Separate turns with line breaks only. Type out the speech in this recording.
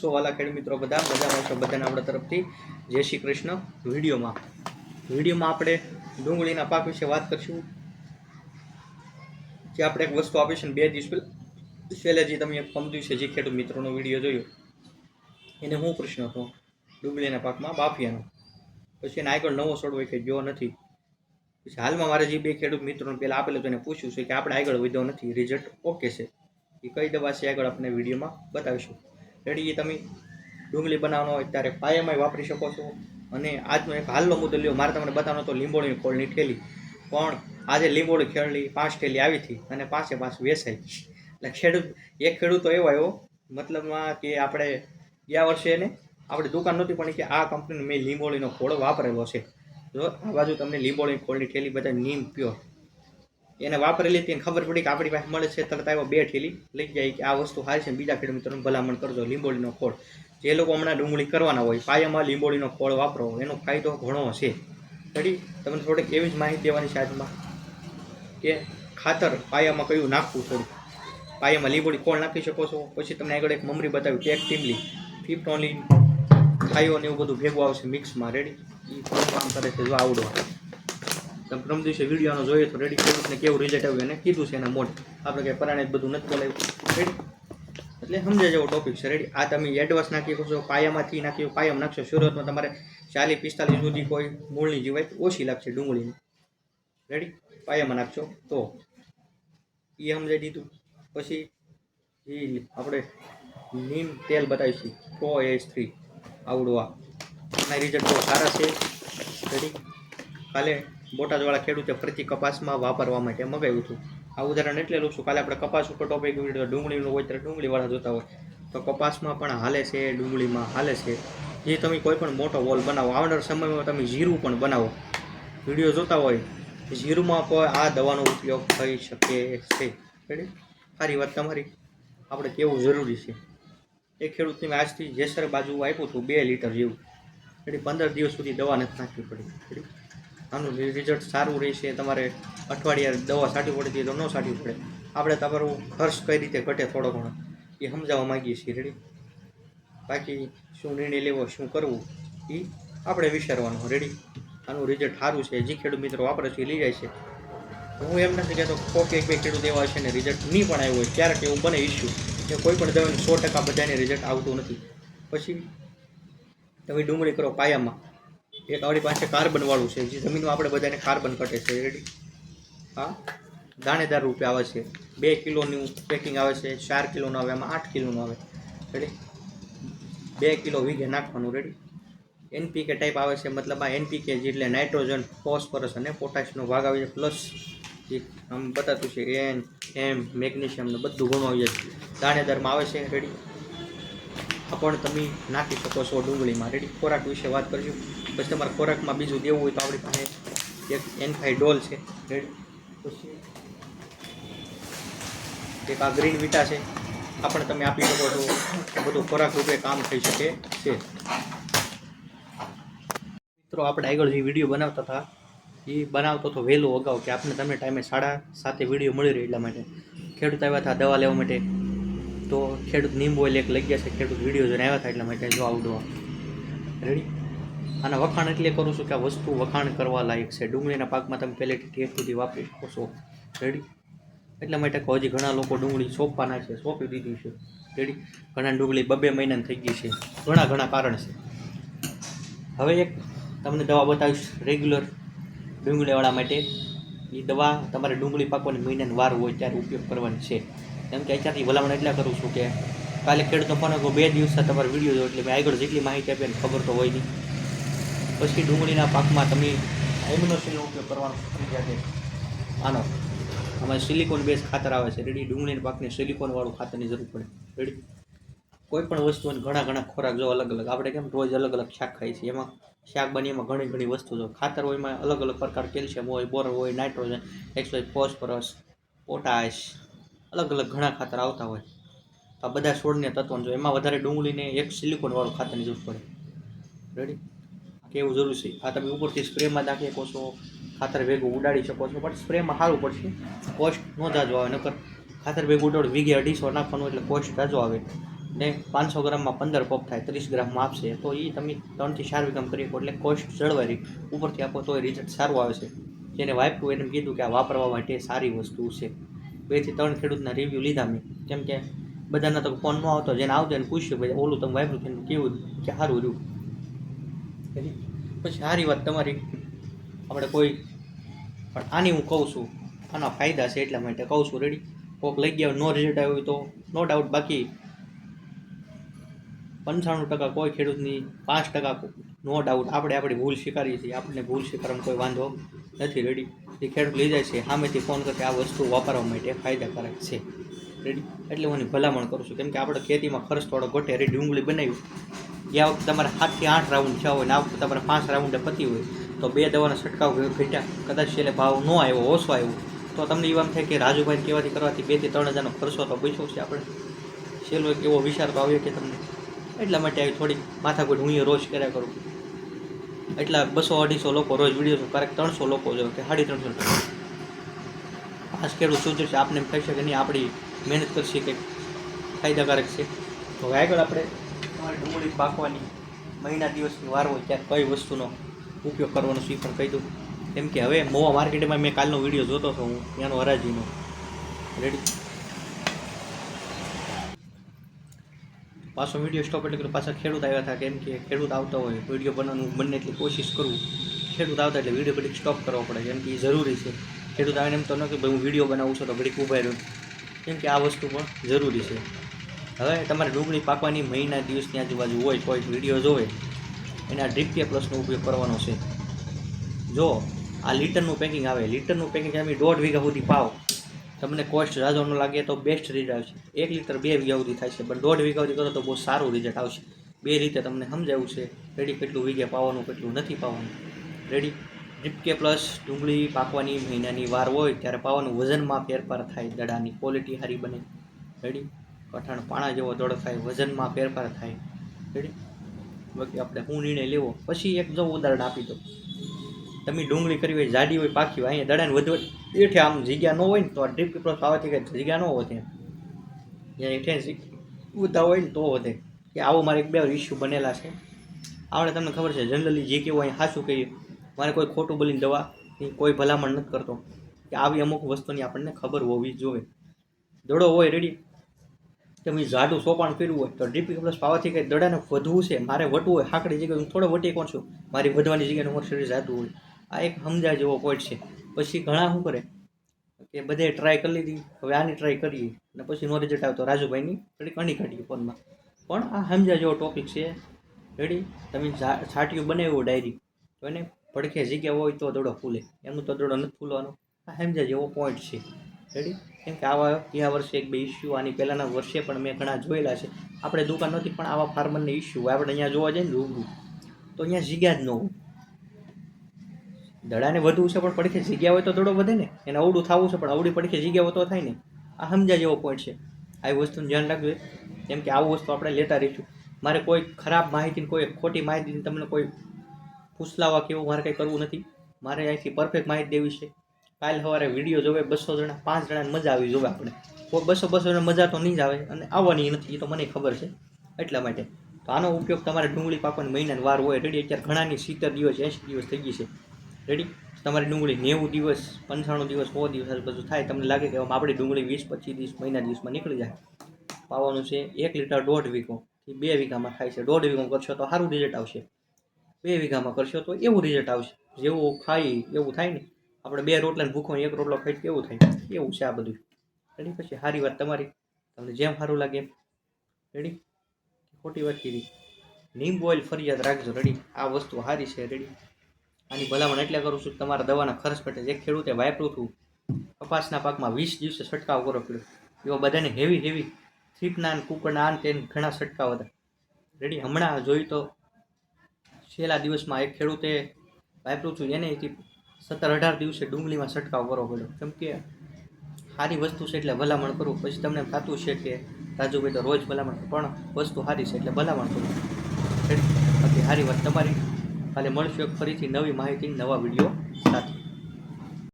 સો વાલા ખેડ મિત્રો બધા, મજામાં છો બધાને આપણા તરફથી? જય શ્રી કૃષ્ણ. વિડીયોમાં. વિડીયોમાં આપણે ડુંગળીના પાક વિશે વાત કરીશું. જે આપણે એક વસ્તુ આપી છે બે દિવસ પહેલાં જે તમે એક કમજુ છે, જે ખેડૂત મિત્રોનો વીડિયો જોયો, એને હું પ્રશ્ન હતો, ડુંગળીના પાકમાં બાફિયાનો. પછી એને આગળ નવો છોડવો કે જો નથી. પછી હાલમાં મારે જે બે ખેડૂત મિત્રોને પહેલાં આપેલું તો એને પૂછ્યું છે કે આપણે આગળ વધ્યો નથી. રિઝલ્ટ ઓકે છે. એ કઈ દવા છે આગળ આપણે વિડીયોમાં બતાવીશું. રેડી તમે? ડુંગળી બનાવવાનો હોય ત્યારે પાયામાં વાપરી શકો છો. અને આજનો એક હાલનો મુદ્દો લ્યો, મારે તમને બતાવવાનો તો લીંબોળીની ખોળની ઠેલી પણ આજે લીંબોળી ખેડલી, પાંચ ઠેલી આવી હતી અને પાંચે પાંચ વેચાઈ એટલે ખેડૂત, એક ખેડૂતો એવો આવ્યો, મતલબમાં કે આપણે ગયા વર્ષે એને આપણી દુકાન નહોતી, પણ કે આ કંપનીનો મેં લીંબોળીનો ખોળ વાપરેલો છે. જો આ બાજુ તમને લીંબોળીની ખોળની ઠેલી બધા નીમ પ્યોર એને વાપરેલી હતી ખબર પડી કે આપણી પાસે મળે છે તરત આવ્યો બે ઠેલી લઈ જાય કે આ વસ્તુ હારી છે બીજા ખેડૂત મિત્રોને ભલામણ કરજો, લીંબોળીનો ખોળ. જે લોકો હમણાં ડુંગળી કરવાના હોય, પાયામાં લીંબોળીનો ખોળ વાપરો, એનો ફાયદો ઘણો છે. રેડી? તમને થોડીક એવી જ માહિતી દેવાની છે આજમાં, કે ખાતર પાયામાં કયું નાખવું થોડું? પાયામાં લીંબોળી ખોળ નાખી શકો છો? પછી તમને આગળ એક મમરી બતાવ્યું ટેક ટીમલી, ફિફ્ટોનલી ખાયો ને એવું બધું ભેગું આવશે મિક્સમાં. રેડી? એ કામ કરે છે જો આવડવા તમે પ્રમ દિવસે વિડીયોનો જોઈએ તો રેડી ખેડૂતને કેવું રિઝલ્ટ આવ્યું એને કીધું છે એના મોડ આપણે કંઈ પરાણે બધું નથી બોલાવ્યું. રેડી એટલે સમજાય જેવો ટોપિક છે. રેડી આ તમે એડવાન્સ નાખી શકો છો, પાયામાંથી નાખી પાયામાં નાખશો, શરૂઆતમાં તમારે ચાલીસ, પિસ્તાલીસ સુધી કોઈ મૂળની જીવાય ઓછી લાગશે ડુંગળીની. રેડી પાયામાં નાખશો તો. એ સમજાઈ દીધું. પછી એ આપણે નીમ તેલ બતાવીશું. પ્રો એચ થ્રી આવડું આ રિઝલ્ટ બહુ સારા છે. રેડી કાલે બોટાદવાળા ખેડૂતે ફરીથી કપાસમાં વાપરવા માટે મગાવ્યું હતું. આ ઉદાહરણ એટલે લઉં છું, કાલે આપણે કપાસ ઉપર ટોપિક ડુંગળીનું હોય ત્યારે ડુંગળીવાળા જોતા હોય. તો કપાસમાં પણ હાલે છે, ડુંગળીમાં હાલે છે. જે તમે કોઈ પણ મોટો વોલ બનાવો, આવનાર સમયમાં તમે જીરું પણ બનાવો. વીડિયો જોતા હોય, જીરુંમાં પણ આ દવાનો ઉપયોગ થઈ શકે છે. સારી વાત તમારી. આપણે કેવું જરૂરી છે? એ ખેડૂતને મેં આજથી જેસર બાજુ આપ્યું હતું, બે લીટર જેવું. એટલે પંદર દિવસ સુધી દવા નથી નાખવી પડી. આનું રિઝલ્ટ સારું રહેશે, તમારે અઠવાડિયા દવા સાટી પડતી તો ન સાટી પડે. આપણે તમારું ખર્ચ કઈ રીતે ઘટે થોડો ઘણો, એ સમજાવવા માંગીએ છીએ. રેડી બાકી શું નિર્ણય લેવો, શું કરવું, એ આપણે વિચારવાનું. રેડી આનું રિઝલ્ટ સારું છે. જે ખેડૂત મિત્રો વાપરે છે, એ લઈ જાય છે. હું એમ નથી કહેતો કોક એક બે ખેડૂત એવા છે ને રિઝલ્ટ નહીં પણ આવ્યું હોય ક્યારેક એવું બને ઇસ્યુ કે કોઈ પણ દવાનું સો ટકા બધાને રિઝલ્ટ આવતું નથી. પછી તમે ડુંગળી કરો પાયામાં. એક આપણી પાસે કાર્બનવાળું છે. જે જમીનમાં આપણે બધાને કાર્બન કટે છે. રેડી હા? દાણેદાર રૂપે આવે છે. બે કિલોનું પેકિંગ આવે છે. ચાર કિલોનું આવે. એમાં આઠ કિલોનું આવે. રેડી બે કિલો વીઘે નાખવાનું. રેડી એનપીકે ટાઈપ આવે છે. મતલબ આ એનપીકે એટલે નાઇટ્રોજન ફોસ્ફરસ અને પોટાશનો ભાગ આવે છે. પ્લસ જે આમ બતાતું છે. એન એમ મેગ્નેશિયમ ને બધું ઘણું આવી જાય દાણેદારમાં આવે છે. રેડી પણ તમે નાખી શકો છો ડુંગળીમાં. રેડી ખોરાક વિશે વાત કરીશું. પછી તમારે ખોરાકમાં બીજું દેવું હોય તો આપણી પાસે એક એનફાઈ ડોલ છે. રેડી. એક આ ગ્રીન વિટા છે. આ પણ તમે આપી શકો છો. બધું ખોરાક રૂપે કામ થઈ શકે છે. મિત્રો, આપણે આગળ જે વીડિયો બનાવતા હતા, એ બનાવતો હતો વહેલો અગાઉ કે આપણે તમને ટાઈમે સાડા સાતે વીડિયો મળી રહ્યો એટલા માટે. ખેડૂત આવ્યા હતા દવા લેવા માટે. તો ખેડૂત નીમ ઓઇલ એક લઈ ગયા છે. ખેડૂત વીડિયો જોઈને આવ્યા હતા એટલા માટે જો આવડો રેડી આના વખાણ એટલે કરું છું કે આ વસ્તુ વખાણ કરવા લાયક છે. ડુંગળીના પાકમાં તમે પહેલેથી ઠેર સુધી વાપરી શકો છો. રેડી એટલા માટે કહો, હજી ઘણા લોકો ડુંગળી સોંપવાના છે, સોંપી દીધી છે. રેડી ઘણા ડુંગળી બબે મહિનાની થઈ ગઈ છે. ઘણા ઘણા કારણ છે. હવે એક તમને દવા બતાવીશ રેગ્યુલર ડુંગળીવાળા માટે. એ દવા તમારે ડુંગળી પાકવાની મહિનાની વાર હોય ત્યારે ઉપયોગ કરવાની છે. કેમ કે અત્યારથી ભલામણ એટલા કરું છું કે કાલે ખેડૂતો ફોન બે દિવસ તમારે વીડિયો જો એટલે મેં આગળ જેટલી માહિતી આપી ખબર તો હોય નહીં. પછી ડુંગળીના પાકમાં તમે એમ્યુનોસિલનો ઉપયોગ કરવાનો ફરજિયાત છે આનો. આમાં સિલિકોન બેઝ ખાતર આવે છે. રેડી ડુંગળીના પાકને સિલિકોનવાળું ખાતરની જરૂર પડે. રેડી કોઈ પણ વસ્તુઓને ઘણા ઘણા ખોરાક જો અલગ અલગ. આપણે કેમ રોજ અલગ અલગ શાક ખાઈએ છીએ. એમાં શાક બની, એમાં ઘણી ઘણી વસ્તુ જો. ખાતર હોય, એમાં અલગ અલગ પ્રકાર કેલ્શિયમ હોય, બોર હોય, નાઇટ્રોજન એક્સોઇડ ફોસ્ફરસ પોટાશ અલગ અલગ ઘણા ખાતર આવતા હોય. આ બધા છોડને તત્વો જો એમાં વધારે ડુંગળીને એક સિલિકોનવાળું ખાતરની જરૂર પડે. રેડી કેવું જરૂર છે? આ તમે ઉપરથી સ્પ્રેમાં નાખી શકો છો, ખાતર ભેગું ઉડાડી શકો છો, પણ સ્પ્રેમાં સારું પડશે. કોસ્ટ ન જાજો આવે, નકર ખાતર ભેગું ઉડાડ, વીઘે અઢીસો નાખવાનું એટલે કોસ્ટ જાજો આવે. ને પાંચસો ગ્રામમાં પંદર પપ થાય, ત્રીસ ગ્રામમાં આપશે. તો એ તમે ત્રણથી ચાર વીઘામ કરી શકો એટલે કોસ્ટ જળવાઈ ઉપરથી આપો તો એ રિઝલ્ટ સારું આવે છે. જેને વાપર્યું એને કીધું કે આ વાપરવા માટે સારી વસ્તુ છે. બેથી ત્રણ ખેડૂતના રિવ્યૂ લીધા મેં. કેમ કે બધાના તો ફોન ન આવતો, જેને આવતો એને પૂછ્યું, ભાઈ, ઓલું તમે વાપર્યું કેવું કે સારું રહ્યું. પછી પછી સારી વાત તમારી. આપણે કોઈ પણ આની હું કહું છું, આના ફાયદા છે એટલા માટે કહું છું રેડી કોક લઈ ગયા, નો રિઝલ્ટ આવ્યું તો નો ડાઉટ બાકી પંચાણું ટકા કોઈ ખેડૂતની પાંચ ટકા નો ડાઉટ આપણે આપણી ભૂલ સ્વીકારીએ છીએ. આપણને ભૂલ સ્વીકારવામાં કોઈ વાંધો નથી રેડી એ ખેડૂત લઈ જાય છે, સામેથી ફોન કરશે, આ વસ્તુ વાપરવા માટે ફાયદાકારક છે. રેડી એટલે હું એની ભલામણ કરું છું. કેમ કે આપણે ખેતીમાં ખર્ચ થોડો ઘટે રેડી ડુંગળી બનાવી. ગયા વખતે તમારે સાતથી આઠ રાઉન્ડ થયા હોય ને આ વખતે તમારે પાંચ રાઉન્ડે પતી હોય. તો બે દવાના છંટકાવ ઘટ્યા કદાચ છેલ્લે ભાવ ન આવ્યો, ઓછો આવ્યો. તો તમને એવું એમ થાય કે રાજુભાઈ કહેવાથી કરવાથી બેથી ત્રણ હજારનો ખર્ચો તો પૈસો છે આપણે. છેલ્લો એક એવો વિચાર તો આવ્યો કે તમને. એટલા માટે આવી થોડીક માથાકૂટ હું એ રોજ કર્યા કરું. એટલા બસો અઢીસો લોકો રોજ વીડિયો ક્યારેક ત્રણસો લોકો જો કે સાડી ત્રણસો પાંચ ખેડૂત સુધરશે આપને એમ થઈ શકે નહીં, આપણી મહેનત કરશે કંઈક ફાયદાકારક છે. તો આગળ આપણે તમારે ડુંગળી પાકવાની મહિના દિવસની વાર હોય ત્યારે કઈ વસ્તુનો ઉપયોગ કરવાનો છે પણ કહી દઉં. કેમ કે હવે મોવા માર્કેટમાં મેં કાલનો વીડિયો જોતો હતો હું, ત્યાંનો હરાજીનો. રેડી પાછો વીડિયો સ્ટોપ એટલે કે પાછા ખેડૂત આવ્યા હતા. કેમ કે ખેડૂત આવતા હોય, વીડિયો બનાવવાનું બંને એટલી કોશિશ કરું. ખેડૂત આવતા એટલે વીડિયો ઘડીક સ્ટોપ કરવો પડે, કેમ કે એ જરૂરી છે. ખેડૂત આવીને એમ તો ન કે ભાઈ હું વીડિયો બનાવું છું તો ઘડીક ઊભા રહ્યું કેમ કે આ વસ્તુ પણ જરૂરી છે. હવે તમારે ડુંગળી પાકવાની મહિના, દિવસની આજુબાજુ હોય કોઈ વીડિયો જોવે, એના ડ્રીપ કે પ્લસનો ઉપયોગ કરવાનો છે. જો આ લીટરનું પેકિંગ આવે, લીટરનું પેકિંગ અમે દોઢ વીઘા સુધી પાવ. તમને કોસ્ટ ઝાઝો ન લાગે તો બેસ્ટ રિઝલ્ટ આવશે. એક લીટર બે વીઘા સુધી થાય છે, પણ દોઢ વીઘા સુધી કરો તો બહુ સારું રિઝલ્ટ આવશે. બે રીતે તમને સમજાવું છે રેડી કેટલું વીઘે પાવાનું, કેટલું નથી પાવાનું. રેડી ડ્રીપ કે પ્લસ ડુંગળી પાકવાની મહિનાની વાર હોય, ત્યારે પાવાનું વજનમાં ફેરફાર થાય, દડાની ક્વોલિટી સારી બને. રેડી કઠણ પાણા જેવો દોડ થાય, વજનમાં ફેરફાર થાય. બાકી આપણે હું નિર્ણય લેવો? પછી એક જો ઉદાહરણ આપી દો તમે ડુંગળી કરી હોય, જાડી હોય પાકી હોય, અહીંયા દડાને વધુ એઠે આમ જગ્યા ન હોય ને તો આ ડ્રીપ પ્લસ આવવાથી કંઈ જગ્યા ન વધે. જ્યાં એઠે ઉતા હોય ને તો વધે. કે આવો મારે એક બે ઇસ્યુ બનેલા છે. આપણે તમને ખબર છે, જનરલી જે કેવું અહીં સાચું કહીએ. મારે કોઈ ખોટું બોલીને દવા કોઈ ભલામણ નથી કરતો. કે આવી અમુક વસ્તુની આપણને ખબર હોવી જોઈએ. દડો હોય રેડી તમે જાડું સોપાણ કર્યું હોય તો ડ્રીપી પ્લસ પાવાથી કંઈ દડાને વધવું છે? મારે વટવું હોય, હાકડી જગ્યાએ હું થોડો વટી કોણ છું. મારી વધવાની જગ્યાએ મારું શરીર જાતું હોય. આ એક સમજાય જેવો પોઈન્ટ છે. પછી ઘણા શું કરે? કે બધે ટ્રાય કરી લીધી. હવે આની ટ્રાય કરીએ. અને પછી નો રિઝલ્ટ આવતો. રાજુભાઈની થોડી કણી કાઢીએ ફોનમાં. પણ આ સમજા જેવો ટોપિક છે. રેડી તમે છાટિયું બનાવ્યું ડાયરી તો એને પડખે જગ્યા હોય તો દડો ફૂલે. એમનું તો દડો નથી ફૂલવાનો. આ સમજા જેવો પોઈન્ટ છે. રેડી કેમ કે આવા ગયા વર્ષે એક બે ઇસ્યુ આની પહેલાંના વર્ષે પણ મેં ઘણા જોયેલા છે. આપણે દુકાન નથી, પણ આવા ફાર્મરને ઇસ્યુ આપણે અહીંયા જોવા જઈએ ને રૂબરૂ. તો અહીંયા જગ્યા જ ન હોય. દડાને વધવું છે, પણ પડખે જગ્યા હોય તો દડો વધે ને. એને અવડું થવું છે, પણ અવડી પડખે જગ્યા હોય તો થાય ને. આ સમજા જેવો પોઈન્ટ છે. આવી વસ્તુનું ધ્યાન રાખજો. કેમ કે આવું વસ્તુ આપણે લેતા રહીશું. મારે કોઈ ખરાબ માહિતી કોઈ ખોટી માહિતી તમને કોઈ ફૂસલાવા કેવું મારે કંઈ કરવું નથી. મારે અહીંથી પરફેક્ટ માહિતી દેવી છે. કાલ સવારે વીડિયો જોવે, બસો જણા, પાંચ જણાને મજા આવી જોવે આપણે. બસો બસો જણા મજા તો નહીં જ આવે અને આવવાની નથી, એ તો મને ખબર છે એટલા માટે. તો આનો ઉપયોગ તમારે ડુંગળી પાકવાની મહિનાની વાર હોય. રેડી અત્યારે ઘણાની સિત્તેર દિવસ એંસી દિવસ થઈ ગઈ છે. રેડી તમારી ડુંગળી નેવું દિવસ, પંચાણું દિવસ, સો દિવસ બધું થાય. તમને લાગે કે આપણી ડુંગળી વીસ પચીસ દિવસ, મહિના દિવસમાં નીકળી જાય. પાવાનું છે એક લીટર દોઢ વીઘોથી બે વીઘામાં થાય છે. દોઢ વીઘો કરશો તો સારું રિઝલ્ટ આવશે. બે વીઘામાં કરશો તો એવું રિઝલ્ટ આવશે. જેવું ખાઈ, એવું થાય ને આપણે બે રોટલા ભૂખો એક રોટલો ખાઈ કેવું થાય? એવું છે આ બધું? રેડી પછી સારી વાત તમારી. તમને જેમ સારું લાગે એમ. રેડી ખોટી વાત કીધી. લીંબુ ઓઇલ ફરિયાદ રાખજો રેડી આ વસ્તુ સારી છે રેડી આની ભલામણ એટલે કરું છું તમારા દવાના ખર્ચ ઘટે. જે ખેડૂતે વાપરું હતું. કપાસના પાકમાં વીસ દિવસે છંટકાવ કરો પડ્યો એવા બધાને હેવી હેવી થીપના કુકરના આન તેન ઘણા છંટકાવ હતા. રેડી હમણાં જોઈ તો છેલ્લા દિવસમાં એક ખેડૂતે વાપરું છું એને સત્તર અઢાર દિવસે ડુંગળીમાં છંટકાવ કરવો પડ્યો કેમ કે સારી વસ્તુ છે એટલે ભલામણ કરવું. પછી તમને એમ થતું છે કે રાજુભાઈ તો રોજ ભલામણ પણ વસ્તુ સારી છે એટલે ભલામણ કરવું બાકી સારી વાત તમારી. કાલે મળશું ફરીથી નવી માહિતી, નવા વીડિયો સાથે.